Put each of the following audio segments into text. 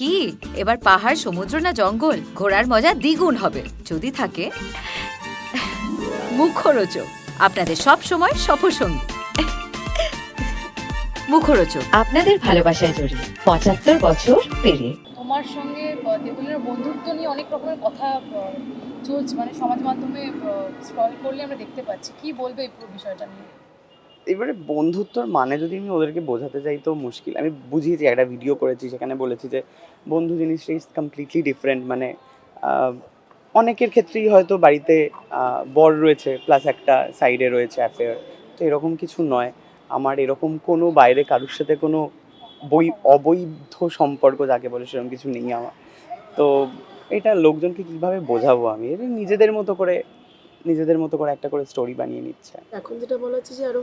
কি? এবার পাহাড় সমুদ্র না জঙ্গল? ঘোরার মজা দ্বিগুণ হবে। যদি থাকে মুখরোচক। আপনাদের সব সময় সফরসঙ্গী। মুখরোচক। আপনাদের ভালোবাসায় জড়িয়ে পঁচাত্তর বছর পেরিয়ে। তোমার সঙ্গে আহ, দেবলীনার বন্ধুত্ব নিয়ে অনেক রকমের কথা চলছে। মানে সমাজ মাধ্যমে স্ক্রল করলে আমরা দেখতে পাচ্ছি। কি বলবে এই পুরো বিষয়টা নিয়ে? এবারে বন্ধুত্বর মানে যদি আমি ওদেরকে বোঝাতে চাই তো মুশকিল। আমি বুঝিয়েছি, একটা ভিডিও করেছি সেখানে বলেছি যে বন্ধু জিনিসটা ইজ কমপ্লিটলি ডিফারেন্ট মানে অনেকের ক্ষেত্রেই হয়তো বাড়িতে বর রয়েছে প্লাস একটা সাইডে রয়েছে অ্যাফেয়ার তো এরকম কিছু নয়। আমার এরকম কোনো বাইরে কারোর সাথে কোনো বই, অবৈধ সম্পর্ক যাকে বলে সেরকম কিছু নেই আমার। তো এটা লোকজনকে কীভাবে বোঝাবো আমি? নিজেদের মতো করে, নিজেদের মতো করে একটা করে স্টোরি বানিয়ে নিচ্ছে। এখন যেটা বলা হচ্ছে যে আরও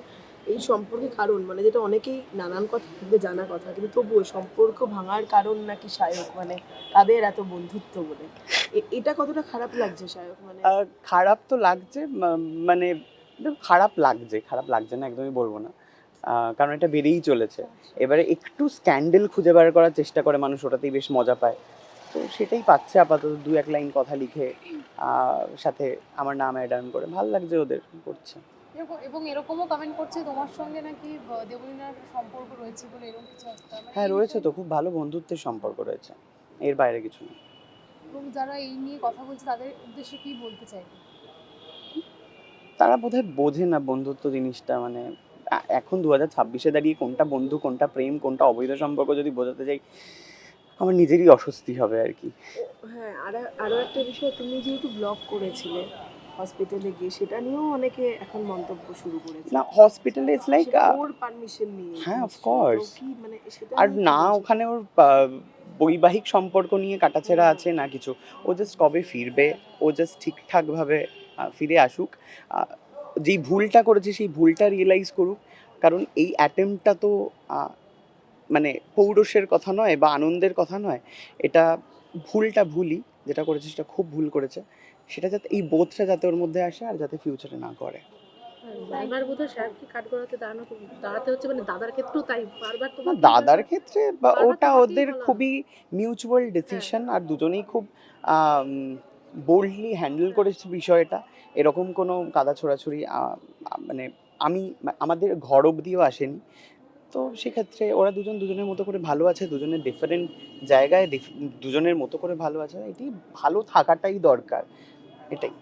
এই সম্পর্কে কারণ মানে যেটা অনেকেই নানান কথা ভেবে জানা কথা, কিন্তু তবুও সম্পর্ক ভাঙার কারণ নাকি সায়ক মানে তাদের এত বন্ধুত্ব বলে। এটা কতটা খারাপ লাগছে সায়ক মানে খারাপ তো লাগছে মানে খারাপ লাগছে খারাপ লাগছে না, একদমই বলব না। কারণ এটা বেড়েই চলেছে। এবারে একটু স্ক্যান্ডেল খুঁজে বার করার চেষ্টা করে মানুষ, ওটাতেই বেশ মজা পায়। তো সেটাই পাচ্ছে আপাতত দু এক লাইন কথা লিখে সাথে আমার নাম অ্যাড করে। ভালো লাগছে ওদের, করছে। এবং এরকমও কমেন্ট করছে তোমার সঙ্গে নাকি দেবলীনার সম্পর্ক রয়েছে বলে এরকম কিছু একটা? মানে হ্যাঁ রয়েছে তো খুব ভালো বন্ধুত্বের সম্পর্ক রয়েছে। এর বাইরে কিছু না এবং যারা এই নিয়ে কথা বলছে তাদের উদ্দেশ্যে কি বলতে চাইবে? তারা বোধহয় বোঝে না বন্ধুত্ব জিনিসটা মানে এখন দু হাজার ছাব্বিশে দাঁড়িয়ে কোনটা বন্ধু কোনটা প্রেম কোনটা অবৈধ সম্পর্ক যদি বোঝাতে যাই আমার নিজেরই অস্বস্তি হবে আর কি। হ্যাঁ আর আরও একটা বিষয় তুমি যেহেতু ব্লগ করেছিলে হসপিটালে গিয়ে সেটা নিয়েও অনেকে এখন মন্তব্য শুরু করেছে। না হসপিটালে ইটস লাইক ওর পারমিশন নিয়ে হ্যাঁ, of তো course. কি মানে সেটা আর না ওখানে ওর বৈবাহিক সম্পর্ক নিয়ে কাটাছেড়া আছে না কিছু। ও জাস্ট কবে ফিরবে ও জাস্ট ঠিকঠাকভাবে ফিরে আসুক। যেই ভুলটা করেছে সেই ভুলটা রিয়েলাইজ করুক। কারণ এই অ্যাটেম্পটা তো মানে পৌরষের কথা নয় বা আনন্দের কথা নয়। এটা ভুলটা ভুলই যেটা করেছে সেটা খুব ভুল করেছে সেটা যাতে এই বোধটা যাতে ওর মধ্যে আসে আর যাতে ফিউচারে না করে। বারবার বোধহয় সাহেবকে কাঠ দাঁড়ানো দাঁড়াতে হচ্ছে মানে দাদার ক্ষেত্রেও তাই বারবার তোমার দাদার ক্ষেত্রে বা ওটা ওদের খুবই মিউচুয়াল ডিসিশন আর দুজনেই খুব বোল্ডলি হ্যান্ডেল করেছে বিষয়টা। এরকম কোনো কাদা ছোড়াছুড়ি মানে আমি আমাদের ঘর অবধিও আসেনি। তো সেক্ষেত্রে ওরা দুজন দুজনের মতো করে ভালো আছে, দুজনের ডিফারেন্ট জায়গায় দুজনের মতো করে ভালো আছে, এটি ভালো থাকাটাই দরকার, এটাই।